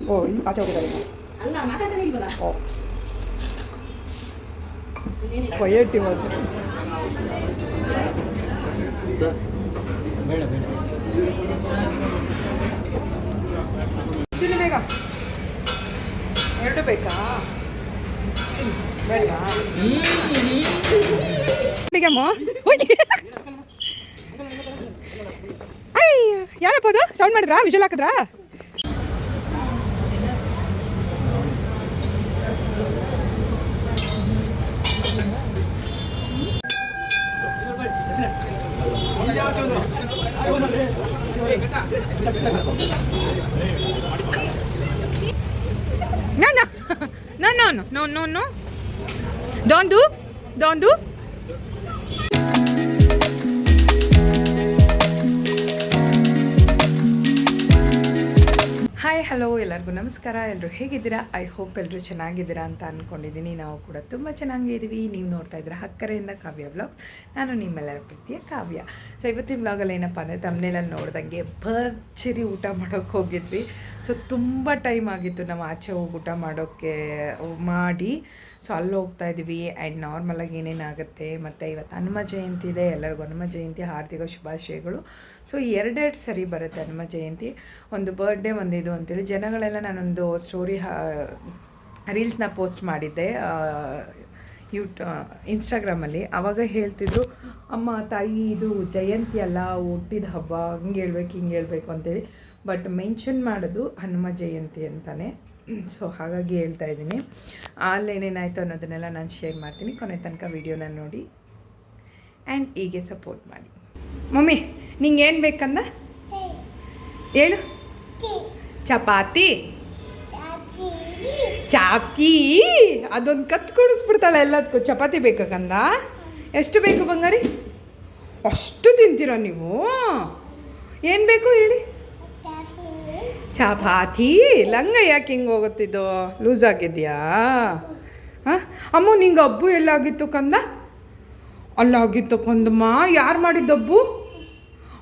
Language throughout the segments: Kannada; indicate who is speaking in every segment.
Speaker 1: ಓ ಇಲ್ಲಿ ಆಚೆ ಹೋಗಿದ್ದಾರೆ
Speaker 2: ಅಲ್ಲ ಮಾತಾಡ್ತಾನೆ ಇಲ್ವಲ್ಲ
Speaker 1: ಓ
Speaker 3: ಬೇಡ ಬೇಡ
Speaker 1: ತಿನ್ನು ಬೇಗ ಎರಡು ಬೇಕಾ ಬೇಡವಾ ಬೇಗಮ್ಮ ಅಯ್ಯ ಯಾರಪ್ಪ ಅದು ಸೌಂಡ್ ಮಾಡಿದ್ರಾ ವಿಜಲ್ ಹಾಕಿದ್ರಾ no. Don't do, don't do. Hello, ಎಲ್ಲರಿಗೂ ನಮಸ್ಕಾರ. ಎಲ್ಲರೂ ಹೇಗಿದ್ದೀರಾ? ಐ ಹೋಪ್ ಎಲ್ಲರೂ ಚೆನ್ನಾಗಿದ್ದೀರಾ ಅಂತ ಅಂದ್ಕೊಂಡಿದ್ದೀನಿ ನಾವು ಕೂಡ ತುಂಬ ಚೆನ್ನಾಗಿದ್ದೀವಿ ನೀವು ನೋಡ್ತಾ ಇದ್ದೀರಾ ಹಕ್ಕರೆಯಿಂದ ಕಾವ್ಯ ಬ್ಲಾಗ್ಸ್ ನಾನು ನಿಮ್ಮೆಲ್ಲರ ಪ್ರೀತಿಯ ಕಾವ್ಯ. ಸೊ ಇವತ್ತಿನ ಬ್ಲಾಗಲ್ಲಿ ಏನಪ್ಪ ಅಂದರೆ ತಮ್ಮನೇಲಲ್ಲಿ ನೋಡ್ದಂಗೆ ಭರ್ಚರಿ ಊಟ ಮಾಡೋಕ್ಕೆ ಹೋಗಿದ್ವಿ. ಸೊ ತುಂಬ ಟೈಮ್ ಆಗಿತ್ತು. ನಾವು ಆಚೆ ಹೋಗಿ ಊಟ ಮಾಡೋಕ್ಕೆ, ಮಾಡಿ ಸೊ ಅಲ್ಲಿ ಹೋಗ್ತಾ ಇದ್ದೀವಿ ಆ್ಯಂಡ್ ನಾರ್ಮಲಾಗಿ ಏನೇನಾಗುತ್ತೆ? ಮತ್ತು ಇವತ್ತು ಹನುಮ ಜಯಂತಿ ಇದೆ, ಎಲ್ಲರಿಗೂ ಹನುಮ ಜಯಂತಿ, ಹಾರ್ದಿಕ ಶುಭಾಶಯಗಳು. ಸೊ ಎರಡೆರಡು ಸರಿ ಬರುತ್ತೆ ಹನುಮ ಜಯಂತಿ. ಒಂದು ಬರ್ಡೇ ಒಂದು ಇದು ಅಂತೇಳಿ. ಜನಗಳೆಲ್ಲ ನಾನೊಂದು ಸ್ಟೋರಿ ರೀಲ್ಸ್ನ ಪೋಸ್ಟ್ ಮಾಡಿದ್ದೆ ಯೂಟ್ ಇನ್ಸ್ಟಾಗ್ರಾಮಲ್ಲಿ ಆವಾಗ ಹೇಳ್ತಿದ್ರು, ಅಮ್ಮ, ತಾಯಿ, ಇದು ಜಯಂತಿ ಅಲ್ಲ, ಹುಟ್ಟಿದ ಹಬ್ಬ, ಹಂಗೆ ಹೇಳ್ಬೇಕು, ಹಿಂಗೆ ಹೇಳ್ಬೇಕು ಅಂತೇಳಿ. ಬಟ್ ಮೆನ್ಷನ್ ಮಾಡೋದು ಹನುಮ ಜಯಂತಿ ಅಂತಲೇ ಸೊ ಹಾಗಾಗಿ ಹೇಳ್ತಾ ಇದ್ದೀನಿ. ಏನೇನಾಯಿತು ಅನ್ನೋದನ್ನೆಲ್ಲ ನಾನು ಶೇರ್ ಮಾಡ್ತೀನಿ. ಕೊನೆ ತನಕ ವೀಡಿಯೋನ ನೋಡಿ. ಆ್ಯಂಡ್ ಹೀಗೆ ಸಪೋರ್ಟ್ ಮಾಡಿ. ಮಮ್ಮಿ, ನಿಂಗೆ ಏನು ಬೇಕಂದ? ಹೇಳು. ಚಪಾತಿ. ಚಾಪ್ತಿ. ಅದೊಂದು ಕತ್ತು ಕೊಡಿಸ್ಬಿಡ್ತಾಳೆ ಎಲ್ಲದಕ್ಕೂ ಚಪಾತಿ ಬೇಕಂದ ಎಷ್ಟು ಬೇಕು ಬಂಗಾರಿ? ಅಷ್ಟು ತಿಂತೀರ ನೀವು? ಏನು ಬೇಕು ಹೇಳಿ. ಚಪಾತಿ ಲಂಗ ಯಾಕೆ ಹಿಂಗೆ ಹೋಗುತ್ತಿದ್ದು? ಲೂಸ್ ಆಗಿದೆಯಾ? ಹಾಂ? ಅಮ್ಮ, ನಿಂಗೆ ಹಬ್ಬು ಎಲ್ಲಾಗಿತ್ತು ಕಂದ? ಅಲ್ಲಾಗಿತ್ತು ಕಂದಮ್ಮ ಯಾರು ಮಾಡಿದ್ದು ಹಬ್ಬು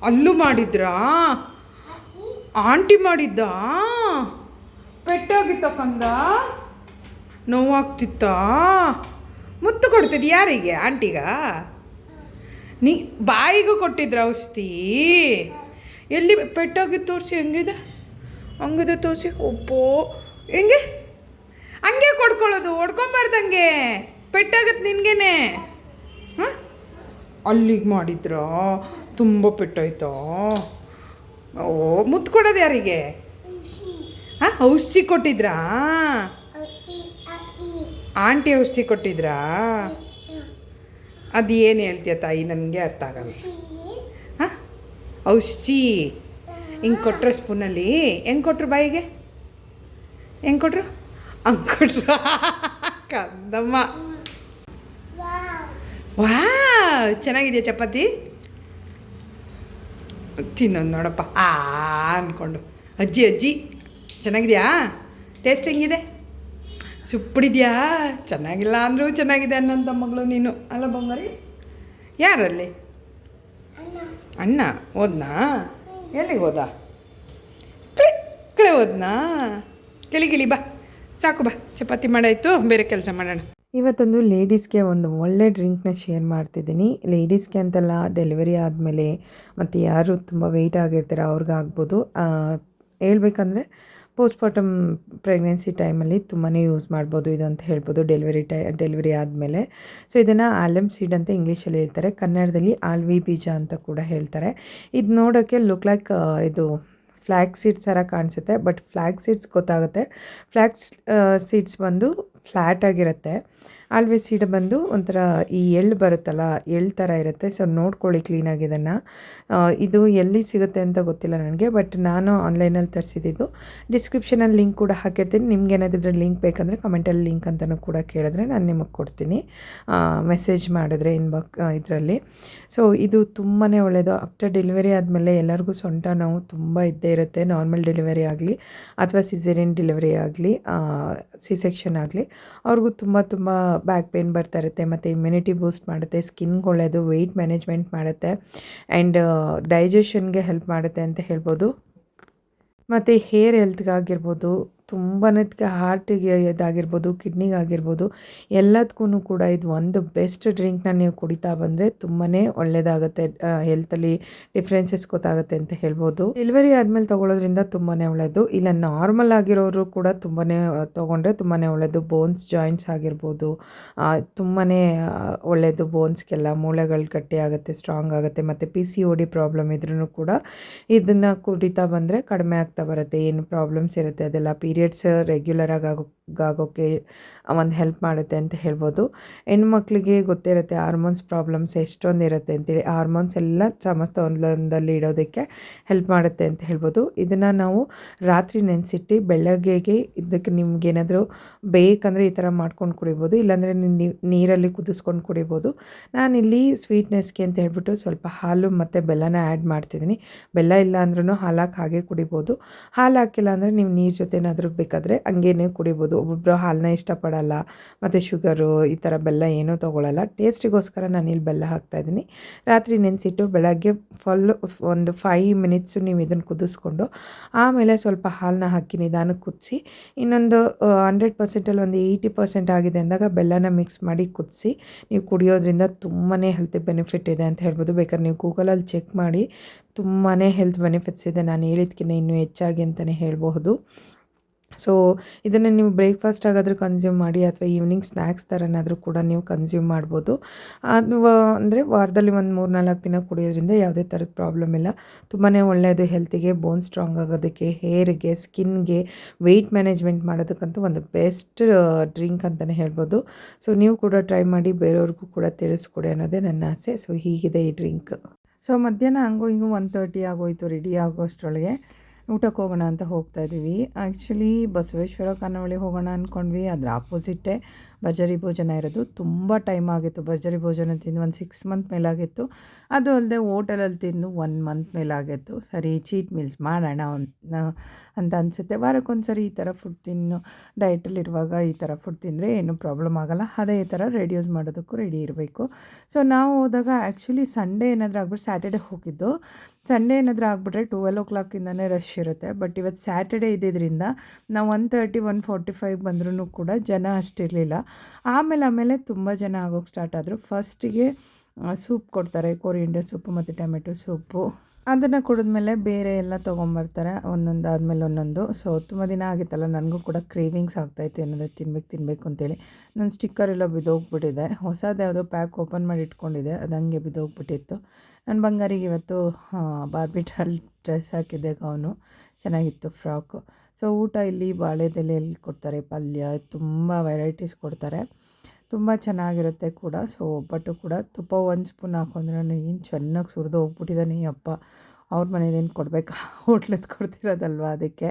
Speaker 1: ಅಲ್ಲೂ ಮಾಡಿದ್ರಾ? ಆಂಟಿ ಮಾಡಿದ್ದ? ಪೆಟ್ಟೋಗಿತ್ತು ಕಂದ? ನೋವಾಗ್ತಿತ್ತ? ಮುತ್ತು ಕೊಡ್ತಿದ್ದು ಯಾರಿಗೆ, ಆಂಟಿಗ? ನೀ, ಬಾಯಿಗೂ ಕೊಟ್ಟಿದ್ರ ಔಷಧಿ? ಎಲ್ಲಿ ಪೆಟ್ಟೋಗಿ ತೋರಿಸಿ ಹೆಂಗಿದೆ? ಹಂಗಿದೆ ತೋರಿಸಿ ಒಬ್ಬೋ. ಹೆಂಗೆ? ಹಂಗೆ ಕೊಡ್ಕೊಳ್ಳೋದು. ಹೊಡ್ಕೊಂಬಾರ್ದಂಗೆ ಪೆಟ್ಟಾಗತ್ತೆ ನಿನಗೇನೆ. ಹಾಂ? ಅಲ್ಲಿಗೆ ಮಾಡಿದ್ರಾ? ತುಂಬ ಪೆಟ್ಟಾಯ್ತಾ? ಓ, ಮುತ್ತು ಕೊಡೋದು ಯಾರಿಗೆ? ಹಾಂ, ಔಷಧಿ ಕೊಟ್ಟಿದ್ರಾ? ಆಂಟಿ ಔಷಧಿ ಕೊಟ್ಟಿದ್ರಾ? ಅದು ಏನು ಹೇಳ್ತೀಯ ತಾಯಿ? ನನಗೆ ಅರ್ಥ ಆಗಲ್ಲ. ಹಾಂ? ಔಷಧಿ. ಹಿಂಗೆ ಕೊಟ್ಟರು ಸ್ಪೂನಲ್ಲಿ. ಹೆಂಗೆ ಕೊಟ್ಟರು ಬಾಯಿಗೆ? ಹೆಂಗೆ ಕೊಟ್ಟರು ಹಂಗೆ ಕೊಟ್ರು. ಕಂದಮ್ಮ. ವಾ ಚೆನ್ನಾಗಿದೆಯಾ ಚಪಾತಿ? ತಿನ್ನೋದು ನೋಡಪ್ಪ. ಆ ಅಂದ್ಕೊಂಡು ಅಜ್ಜಿ ಅಜ್ಜಿ, ಚೆನ್ನಾಗಿದೆಯಾ? ಟೇಸ್ಟ್ ಹೆಂಗಿದೆ? ಸುಪ್ಪಡಿದ್ಯಾ? ಚೆನ್ನಾಗಿಲ್ಲ ಅಂದರೂ ಚೆನ್ನಾಗಿದೆ ಅನ್ನೋಂಥ ಮಗಳು ನೀನು. ಅಲ್ಲ ಬಂಗಾರಿ? ಯಾರಲ್ಲಿ? ಅಣ್ಣ, ಹೋದ್ನಾ? ಎಲ್ಲಿಗೆ ಹೋದ? ಕಳೆ ಕಳೆ ಹೋದ್ನಾ? ಗಿಳಿ ಬಾ. ಸಾಕು, ಬಾ. ಚಪಾತಿ ಮಾಡಾಯಿತು, ಬೇರೆ ಕೆಲಸ ಮಾಡೋಣ. ಇವತ್ತೊಂದು ಲೇಡೀಸ್ಗೆ ಒಂದು ಒಳ್ಳೆ ಡ್ರಿಂಕ್ನ ಶೇರ್ ಮಾಡ್ತಿದ್ದೀನಿ. ಲೇಡೀಸ್ಗೆ ಅಂತೆಲ್ಲ, ಡೆಲಿವರಿ ಆದಮೇಲೆ ಮತ್ತು ಯಾರು ತುಂಬ ವೆಯ್ಟ್ ಆಗಿರ್ತಾರೆ, ಅವ್ರಿಗಾಗ್ಬೋದು. ಹೇಳ್ಬೇಕಂದ್ರೆ ಪೋಸ್ಟ್ಮಾರ್ಟಮ್ ಪ್ರೆಗ್ನೆನ್ಸಿ ಟೈಮಲ್ಲಿ ತುಂಬಾ ಯೂಸ್ ಮಾಡ್ಬೋದು, ಇದು ಅಂತ ಹೇಳ್ಬೋದು, ಡೆಲಿವರಿ ಟೈ, ಡೆಲಿವರಿ ಆದಮೇಲೆ. ಸೊ, ಇದನ್ನು ಆಲಮ್ ಸೀಡ್ ಅಂತ ಇಂಗ್ಲೀಷಲ್ಲಿ ಹೇಳ್ತಾರೆ, ಕನ್ನಡದಲ್ಲಿ ಆಲ್ವಿ ಬೀಜ ಅಂತ ಕೂಡ ಹೇಳ್ತಾರೆ. ಇದು ನೋಡೋಕ್ಕೆ ಲುಕ್ ಲೈಕ್ ಇದು ಫ್ಲ್ಯಾಗ್ ಸೀಡ್ಸ್ ಥರ ಕಾಣಿಸುತ್ತೆ ಬಟ್ ಫ್ಲ್ಯಾಗ್ ಸೀಡ್ಸ್ ಗೊತ್ತಾಗುತ್ತೆ. ಫ್ಲ್ಯಾಗ್ ಸೀಡ್ಸ್ ಬಂದು ಫ್ಲ್ಯಾಟ್ ಆಗಿರುತ್ತೆ. ಆಲ್ವೆ ಸೀಡ್ ಬಂದು ಒಂಥರ ಈ ಎಳ್ಳು ಬರುತ್ತಲ್ಲ, ಎಳ್ಳು ಥರ ಇರುತ್ತೆ. ಸೊ ನೋಡ್ಕೊಳ್ಳಿ ಕ್ಲೀನಾಗಿ ಇದನ್ನು. ಇದು ಎಲ್ಲಿ ಸಿಗುತ್ತೆ ಅಂತ ಗೊತ್ತಿಲ್ಲ ನನಗೆ ಬಟ್ ನಾನು ಆನ್ಲೈನಲ್ಲಿ ತರಿಸಿದ್ದು. ಡಿಸ್ಕ್ರಿಪ್ಷನಲ್ಲಿ ಲಿಂಕ್ ಕೂಡ ಹಾಕಿರ್ತೀನಿ. ನಿಮ್ಗೆ ಏನಾದರೂ ಲಿಂಕ್ ಬೇಕಂದರೆ ಕಮೆಂಟಲ್ಲಿ ಲಿಂಕ್ ಅಂತಲೂ ಕೂಡ ಕೇಳಿದ್ರೆ ನಾನು ನಿಮಗೆ ಕೊಡ್ತೀನಿ. ಮೆಸೇಜ್ ಮಾಡಿದ್ರೆ ಇನ್ಬಾಕ್ ಇದರಲ್ಲಿ. ಸೊ ಇದು ತುಂಬಾ ಒಳ್ಳೆಯದು ಆಫ್ಟರ್ ಡೆಲಿವರಿ ಆದಮೇಲೆ ಎಲ್ಲರಿಗೂ ಸೊಂಟ ನೋವು ತುಂಬ ಇದ್ದೇ ಇರುತ್ತೆ. ನಾರ್ಮಲ್ ಡೆಲಿವರಿ ಆಗಲಿ ಅಥವಾ ಸಿಸೇರಿಯನ್ ಡೆಲಿವರಿ ಆಗಲಿ ಸಿ ಸೆಕ್ಷನ್ ಆಗಲಿ. ಅವ್ರಿಗೂ ತುಂಬ ತುಂಬ ಬ್ಯಾಕ್ ಪೇನ್ ಬರ್ತಾ ಇರುತ್ತೆ, ಮತ್ತು ಇಮ್ಯುನಿಟಿ ಬೂಸ್ಟ್ ಮಾಡುತ್ತೆ ಸ್ಕಿನ್ಗೆ ಒಳ್ಳೆಯದು ವೆಯ್ಟ್ ಮ್ಯಾನೇಜ್ಮೆಂಟ್ ಮಾಡುತ್ತೆ ಆ್ಯಂಡ್ ಡೈಜೆಷನ್ಗೆ ಹೆಲ್ಪ್ ಮಾಡುತ್ತೆ ಅಂತ ಹೇಳ್ಬೋದು. ಮತ್ತು ಹೇರ್ ಹೆಲ್ತ್ಗಾಗಿರ್ಬೋದು ತುಂಬಾ ಹಾರ್ಟಿಗೆ ಇದಾಗಿರ್ಬೋದು ಕಿಡ್ನಿಗಾಗಿರ್ಬೋದು ಎಲ್ಲದಕ್ಕೂ ಕೂಡ ಇದು ಒಂದು ಬೆಸ್ಟ್ ಡ್ರಿಂಕ್ನ ನೀವು ಕುಡಿತಾ ಬಂದರೆ ತುಂಬಾ ಒಳ್ಳೆಯದಾಗುತ್ತೆ ಹೆಲ್ತಲ್ಲಿ ಡಿಫ್ರೆನ್ಸಸ್ ಗೊತ್ತಾಗುತ್ತೆ ಅಂತ ಹೇಳ್ಬೋದು. ಡೆಲಿವರಿ ಆದಮೇಲೆ ತೊಗೊಳೋದ್ರಿಂದ ತುಂಬಾ ಒಳ್ಳೆಯದು ಇಲ್ಲ ನಾರ್ಮಲ್ ಆಗಿರೋರು ಕೂಡ ತುಂಬಾ ತೊಗೊಂಡ್ರೆ ತುಂಬಾ ಒಳ್ಳೆಯದು ಬೋನ್ಸ್ ಜಾಯಿಂಟ್ಸ್ ಆಗಿರ್ಬೋದು ತುಂಬಾ ಒಳ್ಳೆಯದು ಬೋನ್ಸ್ಗೆಲ್ಲ ಮೂಳೆಗಳು ಗಟ್ಟಿ ಸ್ಟ್ರಾಂಗ್ ಆಗುತ್ತೆ, ಮತ್ತು P C O D problem ಇದ್ರೂ ಕೂಡ ಇದನ್ನು ಕುಡಿತಾ ಬಂದರೆ ಕಡಿಮೆ ಆಗ್ತಾ ಬರುತ್ತೆ. ಏನು ಪ್ರಾಬ್ಲಮ್ಸ್ ಇರುತ್ತೆ ಅದೆಲ್ಲ ಪೀರಿಯಡ್ಸ್ ರೆಗ್ಯುಲರಾಗಿ ಆಗೋ ಆಗೋಕ್ಕೆ ಒಂದು ಹೆಲ್ಪ್ ಮಾಡುತ್ತೆ ಅಂತ ಹೇಳ್ಬೋದು. ಹೆಣ್ಮಕ್ಳಿಗೆ ಗೊತ್ತಿರುತ್ತೆ ಹಾರ್ಮೋನ್ಸ್ ಪ್ರಾಬ್ಲಮ್ಸ್ ಎಷ್ಟೊಂದು ಇರುತ್ತೆ ಅಂತೇಳಿ. ಹಾರ್ಮೋನ್ಸ್ ಎಲ್ಲ ಸಮತೋಲನದಲ್ಲಿ ಇಡೋದಕ್ಕೆ ಹೆಲ್ಪ್ ಮಾಡುತ್ತೆ ಅಂತ ಹೇಳ್ಬೋದು. ಇದನ್ನು ನಾವು ರಾತ್ರಿ ನೆನೆಸಿಟ್ಟು ಬೆಳಗ್ಗೆಗೆ ಇದಕ್ಕೆ ನಿಮ್ಗೇನಾದರೂ ಬೇಕಂದರೆ ಈ ಥರ ಮಾಡ್ಕೊಂಡು ಕುಡಿಬೋದು. ಇಲ್ಲಾಂದರೆ ನೀರಲ್ಲಿ ಕುದಿಸ್ಕೊಂಡು ಕುಡಿಬೋದು. ನಾನಿಲ್ಲಿ ಸ್ವೀಟ್ನೆಸ್ಗೆ ಅಂತ ಹೇಳ್ಬಿಟ್ಟು ಸ್ವಲ್ಪ ಹಾಲು ಮತ್ತು ಬೆಲ್ಲನ ಆ್ಯಡ್ ಮಾಡ್ತಿದ್ದೀನಿ. ಬೆಲ್ಲ ಇಲ್ಲ ಅಂದ್ರೂ ಹಾಲಾಕಿ ಹಾಗೆ ಕುಡಿಬೋದು. ಹಾಲು ಹಾಕಿಲ್ಲ ಅಂದರೆ ನೀವು ನೀರು ಜೊತೆ ಏನಾದರೂ ಬೇಕಾದರೆ ಹಂಗೇನೆ ಕುಡಿಬೋದು. ಒಬ್ಬೊಬ್ಬರು ಹಾಲನ್ನ ಇಷ್ಟಪಡಲ್ಲ, ಮತ್ತು ಶುಗರು ಈ ಥರ ಬೆಲ್ಲ ಏನೂ ತೊಗೊಳಲ್ಲ. ಟೇಸ್ಟಿಗೋಸ್ಕರ ನಾನು ಇಲ್ಲಿ ಬೆಲ್ಲ ಹಾಕ್ತಾಯಿದ್ದೀನಿ ರಾತ್ರಿ ನೆನೆಸಿಟ್ಟು ಬೆಳಗ್ಗೆ ಫುಲ್ಲು ಒಂದು ಫೈವ್ ಮಿನಿಟ್ಸು ನೀವು ಇದನ್ನು ಕುದಿಸ್ಕೊಂಡು, ಆಮೇಲೆ ಸ್ವಲ್ಪ ಹಾಲನ್ನ ಹಾಕಿ ನಿಧಾನಕ್ಕೆ ಕುದಿಸಿ, ಇನ್ನೊಂದು ಹಂಡ್ರೆಡ್ ಪರ್ಸೆಂಟಲ್ಲಿ ಒಂದು ಏಯ್ಟಿ ಪರ್ಸೆಂಟ್ ಆಗಿದೆ ಅಂದಾಗ ಬೆಲ್ಲನ ಮಿಕ್ಸ್ ಮಾಡಿ ಕುದಿಸಿ, ನೀವು ಕುಡಿಯೋದ್ರಿಂದ ತುಂಬಾ ಹೆಲ್ತ್ ಬೆನಿಫಿಟ್ ಇದೆ ಅಂತ ಹೇಳ್ಬೋದು. ಬೇಕಾದ್ರೆ ನೀವು ಗೂಗಲಲ್ಲಿ ಚೆಕ್ ಮಾಡಿ ತುಂಬಾ ಹೆಲ್ತ್ ಬೆನಿಫಿಟ್ಸ್ ಇದೆ. ನಾನು ಹೇಳಿದ್ಕಿಂತ ಇನ್ನೂ ಹೆಚ್ಚಾಗಿ ಅಂತಲೇ ಹೇಳ್ಬಹುದು. ಸೊ ಇದನ್ನು ನೀವು ಬ್ರೇಕ್ಫಾಸ್ಟ್ ಆಗಾದರೂ ಕನ್ಸ್ಯೂಮ್ ಮಾಡಿ ಅಥವಾ ಈವ್ನಿಂಗ್ ಸ್ನ್ಯಾಕ್ಸ್ ಥರನಾದರೂ ಕೂಡ ನೀವು ಕನ್ಸ್ಯೂಮ್ ಮಾಡ್ಬೋದು. ಅದು ಅಂದರೆ ವಾರದಲ್ಲಿ ಒಂದು ಮೂರು ನಾಲ್ಕು ದಿನ ಕುಡಿಯೋದ್ರಿಂದ ಯಾವುದೇ ಥರದ ಪ್ರಾಬ್ಲಮ್ ಇಲ್ಲ. ತುಂಬಾ ಒಳ್ಳೆಯದು ಹೆಲ್ತಿಗೆ ಬೋನ್ ಸ್ಟ್ರಾಂಗ್ ಆಗೋದಕ್ಕೆ ಹೇರ್ಗೆ ಸ್ಕಿನ್ಗೆ ವೆಯ್ಟ್ ಮ್ಯಾನೇಜ್ಮೆಂಟ್ ಮಾಡೋದಕ್ಕಂತೂ ಒಂದು ಬೆಸ್ಟ್ ಡ್ರಿಂಕ್ ಅಂತಲೇ ಹೇಳ್ಬೋದು. ಸೊ ನೀವು ಕೂಡ ಟ್ರೈ ಮಾಡಿ ಬೇರೆಯವ್ರಿಗೂ ಕೂಡ ತಿಳಿಸ್ಕೊಡಿ ಅನ್ನೋದೇ ನನ್ನ ಆಸೆ. ಸೊ ಹೀಗಿದೆ ಈ ಡ್ರಿಂಕ್ ಸೊ ಮಧ್ಯಾಹ್ನ ಹಂಗೂ ಹಿಂಗೂ ಒನ್ ತರ್ಟಿ ಆಗೋಯ್ತು ರೆಡಿ ಆಗೋಷ್ಟರೊಳಗೆ. ಊಟಕ್ಕೆ ಹೋಗೋಣ ಅಂತ ಹೋಗ್ತಾ ಇದ್ದೀವಿ. ಆ್ಯಕ್ಚುಲಿ ಬಸವೇಶ್ವರ ಖಾನಾವಳಿ ಹೋಗೋಣ ಅಂದ್ಕೊಂಡ್ವಿ ಅದರ ಆಪೋಸಿಟ್ಟೇ ಭರ್ಜರಿ ಭೋಜನ ಇರೋದು. ತುಂಬ ಟೈಮ್ ಆಗಿತ್ತು. ಭರ್ಜರಿ ಭೋಜನ ತಿಂದು ಒಂದು ಸಿಕ್ಸ್ ಮಂತ್ ಮೇಲಾಗಿತ್ತು ಅದು ಅಲ್ಲದೆ ಹೋಟೆಲಲ್ಲಿ ತಿಂದು ಒನ್ ಮಂತ್ ಮೇಲಾಗಿತ್ತು ಸರಿ ಚೀಟ್ ಮೀಲ್ಸ್ ಮಾಡೋಣ ಅಂತ ಅನಿಸುತ್ತೆ. ವಾರಕ್ಕೊಂದು ಸರಿ ಈ ಥರ ಫುಡ್ ತಿನ್ನು. ಡಯಟಲ್ಲಿರುವಾಗ ಈ ಥರ ಫುಡ್ ತಿಂದರೆ ಏನೂ ಪ್ರಾಬ್ಲಮ್ ಆಗೋಲ್ಲ. ಅದೇ ಈ ಥರ ರೆಡ್ಯೂಸ್ ಮಾಡೋದಕ್ಕೂ ರೆಡಿ ಇರಬೇಕು. ಸೊ ನಾವು ಹೋದಾಗ ಆ್ಯಕ್ಚುಲಿ ಸಂಡೇ ಏನಾದರೂ ಆಗ್ಬಿಟ್ಟು ಸ್ಯಾಟರ್ಡೆ ಹೋಗಿದ್ದು. ಸಂಡೇ ಏನಾದರೂ ಆಗಿಬಿಟ್ರೆ ಟುವೆಲ್ ಓ ಕ್ಲಾಕಿಂದನೇ ರಶ್ ಇರುತ್ತೆ. ಬಟ್ ಇವತ್ತು ಸ್ಯಾಟರ್ಡೇ ಇದ್ದಿದ್ದರಿಂದ ನಾವು one thirty one forty five ಬಂದ್ರೂ ಕೂಡ ಜನ ಅಷ್ಟಿರಲಿಲ್ಲ ಆಮೇಲೆ ಆಮೇಲೆ ತುಂಬ ಜನ ಆಗೋಕ್ಕೆ ಸ್ಟಾರ್ಟ್ ಆದರು. ಫಸ್ಟಿಗೆ ಸೂಪ್ ಕೊಡ್ತಾರೆ ಕೊರಿಯಂಡರ್ ಸೂಪು ಮತ್ತು ಟೊಮೆಟೊ ಸೂಪು ಅದನ್ನು ಕುಡಿದ್ಮೇಲೆ ಬೇರೆ ಎಲ್ಲ ತೊಗೊಂಬರ್ತಾರೆ, ಒಂದೊಂದು ಆದಮೇಲೆ ಒಂದೊಂದು. ಸೊ ತುಂಬ ದಿನ ಆಗಿತ್ತಲ್ಲ, ನನಗೂ ಕೂಡ ಕ್ರೇವಿಂಗ್ಸ್ ಆಗ್ತಾಯಿತ್ತು ಏನಾದರೂ ತಿನ್ಬೇಕು ತಿನ್ಬೇಕು ಅಂತೇಳಿ. ನನ್ನ ಸ್ಟಿಕ್ಕರ್ ಎಲ್ಲ ಬಿದ್ದೋಗ್ಬಿಟ್ಟಿದೆ. ಹೊಸದು ಯಾವುದೋ ಪ್ಯಾಕ್ ಓಪನ್ ಮಾಡಿ ಇಟ್ಕೊಂಡಿದೆ ಅದು ಹಂಗೆ ಬಿದ್ದೋಗ್ಬಿಟ್ಟಿತ್ತು. ನನ್ನ ಬಂಗಾರಿಗೆ ಇವತ್ತು ಬಾರ್ಬಿಟಲ್ ಡ್ರೆಸ್ ಹಾಕಿದ್ದೆ ಅವನು ಚೆನ್ನಾಗಿತ್ತು ಫ್ರಾಕು. ಸೊ, ಊಟ ಇಲ್ಲಿ ಬಾಳೆದೆಲೆಯಲ್ಲಿ ಕೊಡ್ತಾರೆ, ಪಲ್ಯ, ತುಂಬ ವೆರೈಟೀಸ್ ಕೊಡ್ತಾರೆ. ತುಂಬ ಚೆನ್ನಾಗಿರುತ್ತೆ ಕೂಡ. ಸೊ, ಒಬ್ಬಟ್ಟು ಕೂಡ ತುಪ್ಪ ಒಂದು ಸ್ಪೂನ್ ಹಾಕೊಂಡ್ರೆ ಏನು ಚೆನ್ನಾಗಿ ಸುರಿದು ಹೋಗ್ಬಿಟ್ಟಿದ್ದಾನೆ ಅಪ್ಪ. ಅವ್ರ ಮನೇದೇನು ಕೊಡಬೇಕಾ? ಹೋಟ್ಲದ್ದು ಕೊಡ್ತಿರೋದಲ್ವ ಅದಕ್ಕೆ.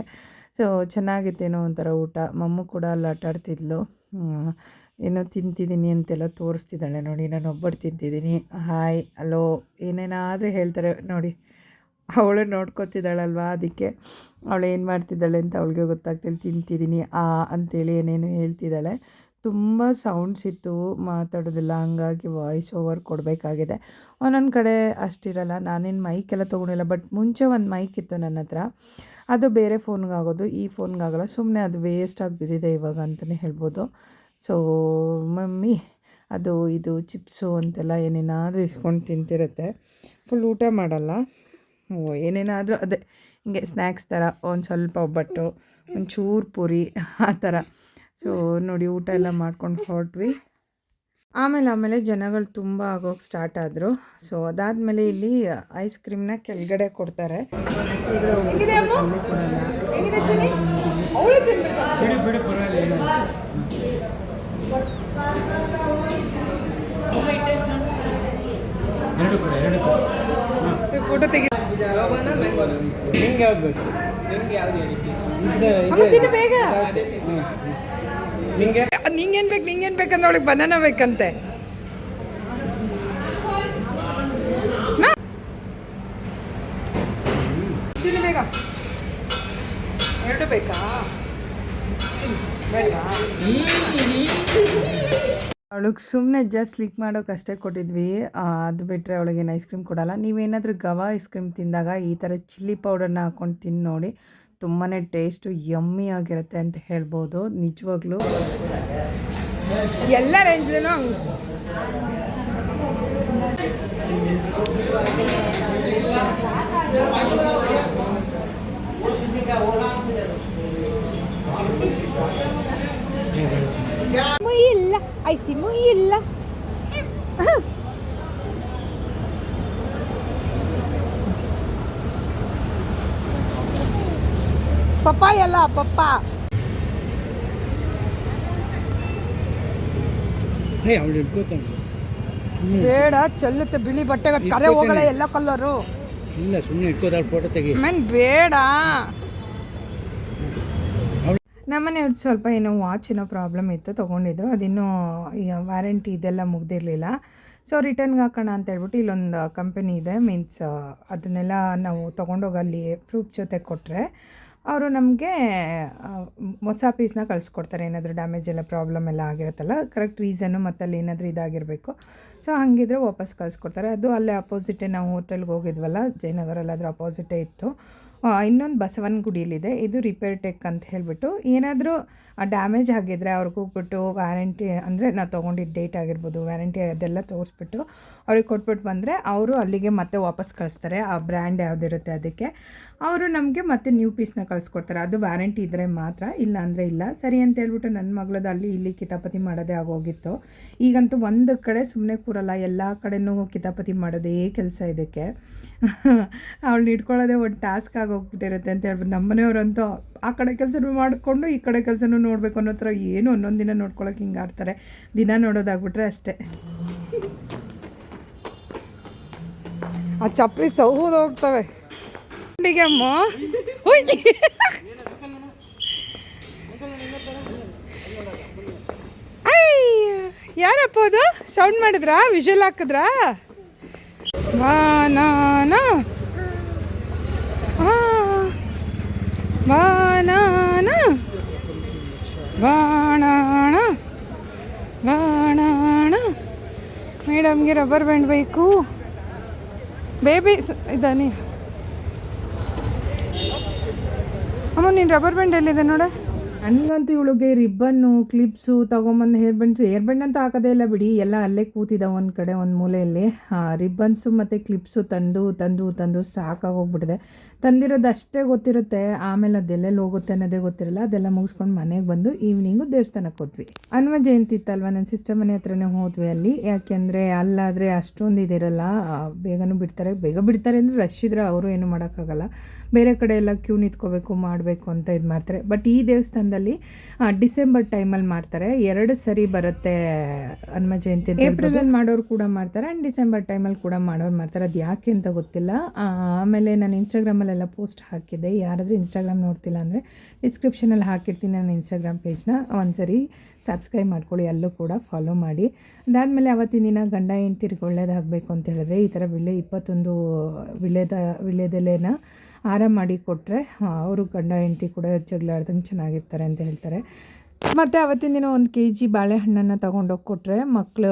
Speaker 1: ಸೊ, ಚೆನ್ನಾಗಿತ್ತೇನೋ ಒಂಥರ ಊಟ. ಮಮ್ಮು ಕೂಡ ಅಲ್ಲಿ ಆಟಾಡ್ತಿದ್ಲು ಏನೋ ತಿಂತಿದ್ದೀನಿ ಅಂತೆಲ್ಲ ತೋರಿಸ್ತಿದ್ದಾಳೆ ನೋಡಿ ನಾನು ಒಬ್ಬಟ್ಟು ತಿಂತಿದ್ದೀನಿ. ಹಾಯ್ ಅಲೋ ಏನೇನಾದರೂ ಹೇಳ್ತಾರೆ ನೋಡಿ. ಅವಳು ನೋಡ್ಕೊತಿದ್ದಾಳಲ್ವ ಅದಕ್ಕೆ. ಅವಳು ಏನು ಮಾಡ್ತಿದ್ದಾಳೆ ಅಂತ ಅವಳಿಗೆ ಗೊತ್ತಾಗ್ತಿಲ್ಲ, ತಿಂತಿದ್ದೀನಿ, ಆ, ಅಂತೇಳಿ ಏನೇನು ಹೇಳ್ತಿದ್ದಾಳೆ. ತುಂಬ ಸೌಂಡ್ಸ್ ಇತ್ತು, ಮಾತಾಡೋದಿಲ್ಲ, ಹಂಗಾಗಿ ವಾಯ್ಸ್ ಓವರ್ ಕೊಡಬೇಕಾಗಿದೆ. ಒಂದೊಂದು ಕಡೆ ಅಷ್ಟಿರಲ್ಲ, ನಾನೇನು ಮೈಕೆಲ್ಲ ತೊಗೊಂಡಿಲ್ಲ ಬಟ್ ಮುಂಚೆ ಒಂದು ಮೈಕ್ ಇತ್ತು ನನ್ನ ಹತ್ರ. ಅದು ಬೇರೆ ಫೋನ್ಗಾಗೋದು ಈ ಫೋನ್ಗಾಗಲ್ಲ ಸುಮ್ಮನೆ ಅದು ವೇಸ್ಟಾಗಿ ಬಿದ್ದಿದೆ ಇವಾಗ ಅಂತಲೇ ಹೇಳ್ಬೋದು. ಸೊ ಮಮ್ಮಿ, ಅದು, ಇದು ಚಿಪ್ಸು ಅಂತೆಲ್ಲ ಏನೇನಾದರೂ ಇಸ್ಕೊಂಡು ತಿಂತಿರುತ್ತೆ. ಫುಲ್ ಊಟ ಮಾಡಲ್ಲ. ಏನೇನಾದರೂ ಅದೇ, ಹಿಂಗೆ ಸ್ನ್ಯಾಕ್ಸ್ ಥರ, ಒಂದು ಸ್ವಲ್ಪ ಒಬ್ಬಟ್ಟು, ಒಂಚೂರು ಪೂರಿ, ಆ ಥರ. ಸೊ ನೋಡಿ, ಊಟ ಎಲ್ಲ ಮಾಡ್ಕೊಂಡು ಹೊರಟ್ವಿ. ಆಮೇಲೆ ಆಮೇಲೆ ಜನಗಳು ತುಂಬ ಆಗೋಕೆ ಸ್ಟಾರ್ಟ್ ಆದರು. ಸೊ ಅದಾದಮೇಲೆ ಇಲ್ಲಿ ಐಸ್ ಕ್ರೀಮ್ನ ಕೆಳಗಡೆ ಕೊಡ್ತಾರೆ. ಕೆಳಗಡೆ ತಿನ್ಬೇಕು.
Speaker 3: ಬಿಡಿ ಬಿಡಿ ಪರವಾಗಿಲ್ಲ ಎರಡು ಕೂಡ ಎರಡು ಕೂಡ. ಹಾಂ
Speaker 1: ಫೋಟೋ ತೆಗಿ
Speaker 3: ನಿಮ್ಗೆ ಯಾವ್ದು ಬೇಕು? ನಿಮ್ಗೆ ಯಾವ್ದು ಹೇಳಿ ಪ್ಲೀಸ್
Speaker 1: ಅಮ್ಮ, ತಿನ್ನು ಬೇಗ.
Speaker 3: ನಿಮಗೆ
Speaker 1: ನಿಂಗೇನು ಬೇಕು ನಿಂಗೇನು ಬೇಕಂದ್ರೆ ಅವಳಿಗೆ ಬನಾನ ಬೇಕಂತೆ ನಾ? ತಿನ್ನು ಬೇಗ ಎರಡು ಬೇಕಾ? ಅವಳಿಗೆ ಸುಮ್ಮನೆ ಜಸ್ಟ್ ಲಿಕ್ ಮಾಡೋಕೆ ಅಷ್ಟೇ ಕೊಟ್ಟಿದ್ವಿ. ಅದು ಬಿಟ್ಟರೆ ಅವಳಿಗೇನು ಐಸ್ ಕ್ರೀಮ್ ಕೊಡಲ್ಲ. ನೀವೇನಾದರೂ ಗವಾ ಐಸ್ ಕ್ರೀಮ್ ತಿಂದಾಗ ಈ ಥರ ಚಿಲ್ಲಿ ಪೌಡರ್ನ ಹಾಕ್ಕೊಂಡು ತಿಂದು ನೋಡಿ. ತುಂಬಾ ಟೇಸ್ಟು ಯಮ್ಮಿ ಆಗಿರುತ್ತೆ ಅಂತ ಹೇಳ್ಬೋದು. ನಿಜವಾಗ್ಲೂ. ಎಲ್ಲ ರೇಂಜ್ಲೂ ಮುಯಿಲ್ಲ ಐಸಿ ಮುಯಿಲ್ಲ ಪಪ್ಪ ಎಲ್ಲ ಪಪ್ಪ ಬೇಡ ಚಲ್ಲುತ್ತೆ ಬಿಳಿ ಬಟ್ಟೆಗೆ ಕರೆ ಹೋಗಲ್ಲ ಎಲ್ಲ ಕಲ್ಲರು
Speaker 3: ಇಲ್ಲ ಸುಮ್ಮನೆ ಇಟ್ಕೋತಾರೆ ಫೋಟೋ ತೆಗಿ
Speaker 1: ಮನ್ ಬೇಡ ನಮ್ಮನೆಯವ್ರದ್ದು ಸ್ವಲ್ಪ ಏನೋ ವಾಚ್ ಏನೋ ಪ್ರಾಬ್ಲಮ್ ಇತ್ತು, ತೊಗೊಂಡಿದ್ರು. ಅದಿನ್ನೂ ವ್ಯಾರಂಟಿ ಇದೆಲ್ಲ ಮುಗ್ದಿರಲಿಲ್ಲ. ಸೊ ರಿಟರ್ನ್ಗೆ ಹಾಕೋಣ ಅಂತ ಹೇಳ್ಬಿಟ್ಟು ಇಲ್ಲೊಂದು ಕಂಪನಿ ಇದೆ ಮೀನ್ಸ್ ಅದನ್ನೆಲ್ಲ ನಾವು ತೊಗೊಂಡೋಗಿ ಅಲ್ಲಿ ಪ್ರೂಫ್ ಜೊತೆ ಕೊಟ್ಟರೆ ಅವರು ನಮಗೆ ಹೊಸ ಪೀಸ್ನ ಕಳಿಸ್ಕೊಡ್ತಾರೆ. ಏನಾದರೂ ಡ್ಯಾಮೇಜ್ ಎಲ್ಲ ಪ್ರಾಬ್ಲಮ್ ಎಲ್ಲ ಆಗಿರುತ್ತಲ್ಲ ಕರೆಕ್ಟ್ ರೀಸನ್ನು ಮತ್ತು ಅಲ್ಲಿ ಏನಾದರೂ ಇದಾಗಿರಬೇಕು. ಸೊ ಹಾಗಿದ್ರೆ ವಾಪಸ್ ಕಳಿಸ್ಕೊಡ್ತಾರೆ. ಅದು ಅಲ್ಲೇ ಅಪೋಸಿಟೇ ನಾವು ಹೋಟೆಲ್ಗೆ ಹೋಗಿದ್ವಲ್ಲ ಜಯನಗರಲ್ಲಿ ಅದ್ರ ಅಪೋಸಿಟೇ ಇತ್ತು. ಇನ್ನೊಂದು ಬಸವನ ಗುಡಿಯಲ್ಲಿದೆ ಇದು ರಿಪೇರ್ ಟೆಕ್ ಅಂತ ಹೇಳ್ಬಿಟ್ಟು ಏನಾದರೂ ಡ್ಯಾಮೇಜ್ ಆಗಿದ್ದರೆ ಅವ್ರಿಗೆ ಹೋಗ್ಬಿಟ್ಟು ವ್ಯಾರಂಟಿ ಅಂದರೆ ನಾವು ತೊಗೊಂಡಿದ್ದ ಡೇಟ್ ಆಗಿರ್ಬೋದು ವ್ಯಾರಂಟಿ ಅದೆಲ್ಲ ತೋರಿಸ್ಬಿಟ್ಟು ಅವ್ರಿಗೆ ಕೊಟ್ಬಿಟ್ಟು ಬಂದರೆ ಅವರು ಅಲ್ಲಿಗೆ ಮತ್ತೆ ವಾಪಸ್ ಕಳಿಸ್ತಾರೆ. ಆ ಬ್ರ್ಯಾಂಡ್ ಯಾವುದಿರುತ್ತೆ ಅದಕ್ಕೆ. ಅವರು ನಮಗೆ ಮತ್ತೆ ನ್ಯೂ ಪೀಸ್ನ ಕಳಿಸ್ಕೊಡ್ತಾರೆ. ಅದು ವ್ಯಾರಂಟಿ ಇದ್ದರೆ ಮಾತ್ರ ಇಲ್ಲ ಅಂದರೆ ಇಲ್ಲ. ಸರಿ ಅಂತ ಹೇಳ್ಬಿಟ್ಟು ನನ್ನ ಮಗಳದ್ದು ಅಲ್ಲಿ ಇಲ್ಲಿ ಕಿತಾಪತಿ ಮಾಡೋದೇ ಆಗೋಗಿತ್ತು. ಈಗಂತೂ ಒಂದು ಕಡೆ ಸುಮ್ಮನೆ ಕೂರಲ್ಲ, ಎಲ್ಲ ಕಡೆನೂ ಕಿತಾಪತಿ ಮಾಡೋದೇ ಕೆಲಸ ಇದಕ್ಕೆ. ಅವಳನ್ನ ಇಟ್ಕೊಳ್ಳೋದೇ ಒಂದು ಟಾಸ್ಕ್ ಆಗೋಗ್ಬಿಟ್ಟಿರುತ್ತೆ ಅಂತ ಹೇಳ್ಬಿಟ್ಟು ನಮ್ಮನೆಯವರಂತೂ ಆ ಕಡೆ ಕೆಲಸನೂ ಮಾಡಿಕೊಂಡು ಈ ಕಡೆ ಕೆಲಸನೂ ನೋಡಬೇಕು ಅನ್ನೋ ಥರ ಏನು ಒಂದೊಂದು ದಿನ ನೋಡ್ಕೊಳಕ್ಕೆ ಹಿಂಗೆ ಆಡ್ತಾರೆ. ದಿನ ನೋಡೋದಾಗ್ಬಿಟ್ರೆ ಅಷ್ಟೇ. ಆ ಚಪ್ಪಲಿ ಸೌದು ಹೋಗ್ತವೆ. ಅಮ್ಮ? ಯಾರಪ್ಪ ಅದು? ಸೌಂಡ್ ಮಾಡಿದ್ರಾ? ವಿಷಲ್ ಹಾಕಿದ್ರಾ? ಬಾನಾನ ಬಾನಾನ ಬಾಣಾಣ ಬಾಣಾಣ ಮೇಡಮ್ಗೆ ರಬ್ಬರ್ ಬ್ಯಾಂಡ್ ಬೇಕು ಬೇಬಿ ಇದ್ದಾನೆ ಅಮ್ಮ ನೀನು ರಬ್ಬರ್ ಬ್ಯಾಂಡ್ ಎಲ್ಲಿದೆ ನೋಡ ನನಗಂತೂ ಇವಳಿಗೆ ರಿಬ್ಬನ್ನು, ಕ್ಲಿಪ್ಸು ತೊಗೊಂಬಂದು ಹೇರ್ ಬ್ಯಾಂಡ್ಸ್ ಹೇರ್ ಬ್ಯಾಂಡ್ ಅಂತೂ ಹಾಕೋದೇ ಇಲ್ಲ ಬಿಡಿ. ಎಲ್ಲ ಅಲ್ಲೇ ಕೂತಿದ್ದಾವೆ ಒಂದು ಕಡೆ, ಒಂದು ಮೂಲೆಯಲ್ಲಿ. ರಿಬ್ಬನ್ಸು ಮತ್ತು ಕ್ಲಿಪ್ಸು ತಂದು ತಂದು ತಂದು ಸಾಕಾಗೋಗ್ಬಿಟ್ಟಿದೆ ತಂದಿರೋದು ಅಷ್ಟೇ ಗೊತ್ತಿರುತ್ತೆ. ಆಮೇಲೆ ಅದೆಲ್ಲೆಲ್ಲಿ ಹೋಗುತ್ತೆ ಅನ್ನೋದೇ ಗೊತ್ತಿರಲ್ಲ. ಅದೆಲ್ಲ ಮುಗಿಸ್ಕೊಂಡು ಮನೆಗೆ ಬಂದು ಈವ್ನಿಂಗು ದೇವಸ್ಥಾನಕ್ಕೆ ಹೋದ್ವಿ. ಹನುಮ ಜಯಂತಿ ಇತ್ತಲ್ವ? ನನ್ನ ಸಿಸ್ಟರ್ ಮನೆ ಹತ್ರನೇ ಹೋದ್ವಿ ಅಲ್ಲಿ. ಯಾಕೆಂದರೆ ಅಲ್ಲಾದರೆ ಅಷ್ಟೊಂದು ಇದಿರಲ್ಲ ಬೇಗನೂ ಬಿಡ್ತಾರೆ. ಬೇಗ ಬಿಡ್ತಾರೆ ಅಂದರೆ ರಶ್ ಇದ್ರೆ ಅವರು ಏನು ಮಾಡೋಕ್ಕಾಗಲ್ಲ. ಬೇರೆ ಕಡೆ ಎಲ್ಲ ಕ್ಯೂ ನಿಂತ್ಕೋಬೇಕು, ಮಾಡಬೇಕು ಅಂತ ಇದು ಮಾಡ್ತಾರೆ. ಬಟ್ ಈ ದೇವಸ್ಥಾನದಲ್ಲಿ ಆ, ಡಿಸೆಂಬರ್ ಟೈಮಲ್ಲಿ ಮಾಡ್ತಾರೆ. ಎರಡು ಸರಿ ಬರುತ್ತೆ ಹನುಮ ಜಯಂತಿ ಏಪ್ರಿಲಲ್ಲಿ ಮಾಡೋರು ಕೂಡ ಮಾಡ್ತಾರೆ ಆ್ಯಂಡ್ ಡಿಸೆಂಬರ್ ಟೈಮಲ್ಲಿ ಕೂಡ ಮಾಡೋರು ಮಾಡ್ತಾರೆ. ಅದು ಯಾಕೆ ಅಂತ ಗೊತ್ತಿಲ್ಲ. ಆಮೇಲೆ ನಾನು ಇನ್ಸ್ಟಾಗ್ರಾಮಲ್ಲೆಲ್ಲ ಪೋಸ್ಟ್ ಹಾಕಿದ್ದೆ. ಯಾರಾದರೂ ಇನ್ಸ್ಟಾಗ್ರಾಮ್ ನೋಡ್ತಿಲ್ಲ ಅಂದರೆ ಡಿಸ್ಕ್ರಿಪ್ಷನಲ್ಲಿ ಹಾಕಿರ್ತೀನಿ ನನ್ನ ಇನ್ಸ್ಟಾಗ್ರಾಮ್ ಪೇಜ್ನ. ಒಂದ್ಸರಿ ಸಬ್ಸ್ಕ್ರೈಬ್ ಮಾಡ್ಕೊಳ್ಳಿ ಅಲ್ಲೂ ಕೂಡ ಫಾಲೋ ಮಾಡಿ. ಅದಾದಮೇಲೆ ಅವತ್ತಿನ ದಿನ ಗಂಡ ಹೆಂಡ್ತಿರಿಗೆ ಒಳ್ಳೇದಾಗಬೇಕು ಅಂತ ಹೇಳಿದ್ರೆ ಈ ಥರ ವಿಳೆ ಇಪ್ಪತ್ತೊಂದು ವಿಳೆದ ವಿಳ್ಯದೆಲೆನ ಹಾರ ಮಾಡಿ ಕೊಟ್ಟರೆ ಅವರು ಗಂಡ ಹೆಂಡತಿ ಕೂಡ ಜಗಳಾಡ್ದಂಗೆ ಚೆನ್ನಾಗಿರ್ತಾರೆ ಅಂತ ಹೇಳ್ತಾರೆ. ಮತ್ತು ಅವತ್ತಿನ ದಿನ ಒಂದು ಕೆ ಜಿ ಬಾಳೆಹಣ್ಣನ್ನು ತೊಗೊಂಡೋಗಿ ಕೊಟ್ಟರೆ ಮಕ್ಕಳು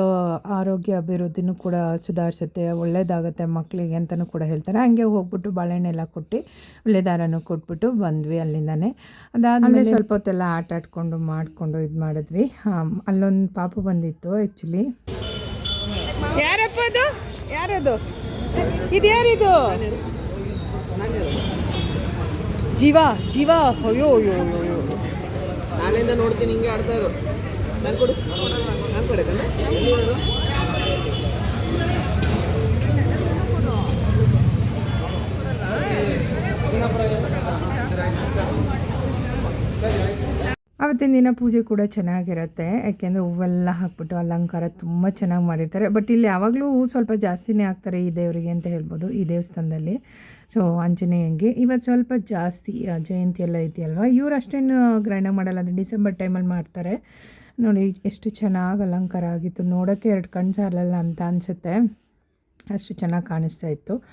Speaker 1: ಆರೋಗ್ಯ ಅಭಿವೃದ್ಧಿನೂ ಕೂಡ ಸುಧಾರಿಸುತ್ತೆ ಒಳ್ಳೇದಾಗುತ್ತೆ ಮಕ್ಕಳಿಗೆ ಅಂತಲೂ ಕೂಡ ಹೇಳ್ತಾರೆ. ಹಂಗೆ ಹೋಗ್ಬಿಟ್ಟು ಬಾಳೆಹಣ್ಣೆಲ್ಲ ಕೊಟ್ಟು ಒಳ್ಳೆದಾರನೂ ಕೊಟ್ಬಿಟ್ಟು ಬಂದ್ವಿ ಅಲ್ಲಿಂದನೇ. ಅದಾದಮೇಲೆ ಸ್ವಲ್ಪ ಹೊತ್ತೆಲ್ಲ ಆಟ ಆಡ್ಕೊಂಡು ಮಾಡಿಕೊಂಡು ಇದು ಮಾಡಿದ್ವಿ. ಹಾಂ ಅಲ್ಲೊಂದು ಪಾಪು ಬಂದಿತ್ತು ಆ್ಯಕ್ಚುಲಿ ಯಾರಪ್ಪ ಅದು? ಯಾರದು? ಇದು ಯಾರಿದು ಜೀವ ಜೀವ. ಅಯ್ಯೋ ಅಯ್ಯೋ ಅಯ್ಯೋ ಅಯ್ಯೋ.
Speaker 3: ನಾಳೆಯಿಂದ ನೋಡ್ತೀನಿ ಹಿಂಗೆ ಆಡ್ತಾ ಇರು ನಾನು ಕೊಡು. ನಾನು ಕೊಡಕಣ್ಣ
Speaker 1: ಅವತ್ತಿನ ದಿನ ಪೂಜೆ ಕೂಡ ಚೆನ್ನಾಗಿರುತ್ತೆ. ಯಾಕೆಂದರೆ ಹೂವೆಲ್ಲ ಹಾಕ್ಬಿಟ್ಟು ಅಲಂಕಾರ ತುಂಬ ಚೆನ್ನಾಗಿ ಮಾಡಿರ್ತಾರೆ. ಬಟ್ ಇಲ್ಲಿ ಯಾವಾಗಲೂ ಹೂ ಸ್ವಲ್ಪ ಜಾಸ್ತಿನೇ ಹಾಕ್ತಾರೆ ಈ ದೇವರಿಗೆ ಅಂತ ಹೇಳ್ಬೋದು ಈ ದೇವಸ್ಥಾನದಲ್ಲಿ. ಸೊ ಆಂಜನೇಯಂಗೆ. ಇವತ್ತು ಸ್ವಲ್ಪ ಜಾಸ್ತಿ ಜಯಂತಿ ಎಲ್ಲ ಇದೆಯಲ್ವ? ಇವ್ರು ಅಷ್ಟೇನು ಗ್ರ್ಯಾಂಡಾಗಿ ಮಾಡಲ್ಲ, ಅಂದರೆ ಡಿಸೆಂಬರ್ ಟೈಮಲ್ಲಿ ಮಾಡ್ತಾರೆ. ನೋಡಿ, ಎಷ್ಟು ಚೆನ್ನಾಗಿ ಅಲಂಕಾರ ಆಗಿತ್ತು. ನೋಡೋಕ್ಕೆ ಎರಡು ಕಣ್ಣು ಸಾಲಲ್ಲ ಅಂತ ಅನಿಸುತ್ತೆ. ಅಷ್ಟು ಚೆನ್ನಾಗಿ ಕಾಣಿಸ್ತಾ ಇತ್ತು.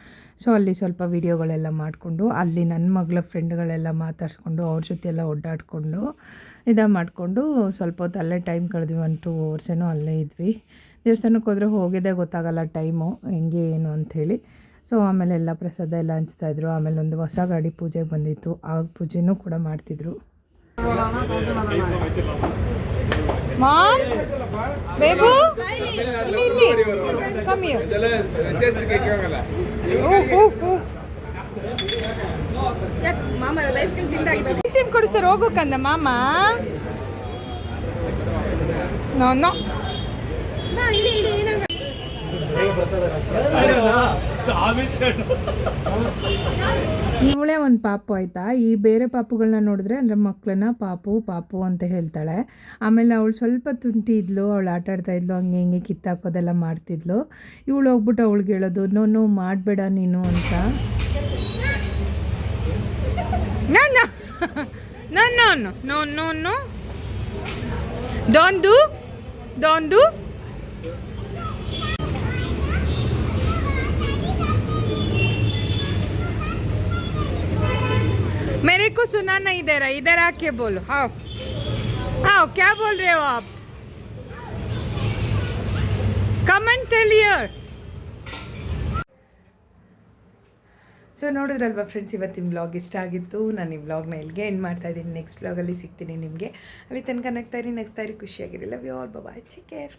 Speaker 1: ಸೊ, ಅಲ್ಲಿ ಸ್ವಲ್ಪ ವೀಡಿಯೋಗಳೆಲ್ಲ ಮಾಡಿಕೊಂಡು, ಅಲ್ಲಿ ನನ್ನ ಮಗಳ ಫ್ರೆಂಡ್ಗಳೆಲ್ಲ ಮಾತಾಡಿಸ್ಕೊಂಡು, ಅವ್ರ ಜೊತೆ ಎಲ್ಲ ಒಡ್ಡಾಡಿಕೊಂಡು ಇದು ಮಾಡಿಕೊಂಡು, ಸ್ವಲ್ಪ ಹೊತ್ತು ಅಲ್ಲೇ ಟೈಮ್ ಕಳೆದ್ವಿ. ಒನ್ ಟೂ ಏನೋ ಅಲ್ಲೇ ಇದ್ವಿ. ದೇವಸ್ಥಾನಕ್ಕೆ ಹೋದರೆ ಹೋಗಿದ್ದೇ ಗೊತ್ತಾಗಲ್ಲ ಟೈಮು, ಹೆಂಗೆ, ಏನು ಅಂಥೇಳಿ ಸೊ ಆಮೇಲೆ ಎಲ್ಲ ಪ್ರಸಾದ ಎಲ್ಲ ಹಂಚ್ತಾಯಿದ್ರು ಆಮೇಲೆ ಒಂದು ಹೊಸ ಗಾಡಿ ಪೂಜೆ ಬಂದಿತ್ತು. ಆ ಪೂಜೆನೂ ಕೂಡ ಮಾಡ್ತಿದ್ರು. ಕೊಡಿಸ್ತಾರೆ ಹೋಗೋಕಂದ ಮಾಮ ನೋ ನೋ ಇವಳೇ ಒಂದು ಪಾಪು ಆಯಿತಾ ಈ ಬೇರೆ ಪಾಪುಗಳನ್ನ ನೋಡಿದ್ರೆ ಅಂದರೆ ಮಕ್ಕಳನ್ನ ಪಾಪು ಪಾಪು ಅಂತ ಹೇಳ್ತಾಳೆ ಆಮೇಲೆ ಅವಳು ಸ್ವಲ್ಪ ತುಂಟಿ ಇದ್ಲು ಅವಳು ಆಟ ಆಡ್ತಾ ಇದ್ಲು ಹಂಗೆ ಹಿಂಗೆ ಕಿತ್ತಾಕೋದೆಲ್ಲ ಮಾಡ್ತಿದ್ಲು ಇವಳು ಹೋಗ್ಬಿಟ್ಟು ಅವಳಿಗೆ ಹೇಳೋದು ನೋ ನೋ ಮಾಡಬೇಡ ನೀನು ಅಂತ no no no no no don't do मेरे को सुना नहीं दे रहा इधर आके बोलो हाँ हाँ क्या बोल रहे हो आप ಕಮೆಂಟ್ टेल हियर ಸೊ ನೋಡಿದ್ರಲ್ವಾ ಫ್ರೆಂಡ್ಸ್ ಇವತ್ತಿನ ಬ್ಲಾಗ್ ಇಷ್ಟ ಆಗಿತ್ತು ನಾನು ಈ ಬ್ಲಾಗ್ನ ಇಲ್ಲಿಗೆ ಎಂಡ್ ಮಾಡ್ತಾ ಇದ್ದೀನಿ ನೆಕ್ಸ್ಟ್ ಬ್ಲಾಗಲ್ಲಿ ಸಿಗ್ತೀನಿ ನಿಮಗೆ ಅಲ್ಲಿ ತನಕ ನಗ್ತಾ ಇರಿ ನಗ್ತಾ ಇರಿ ಖುಷಿಯಾಗಿರಿ love you all bye take care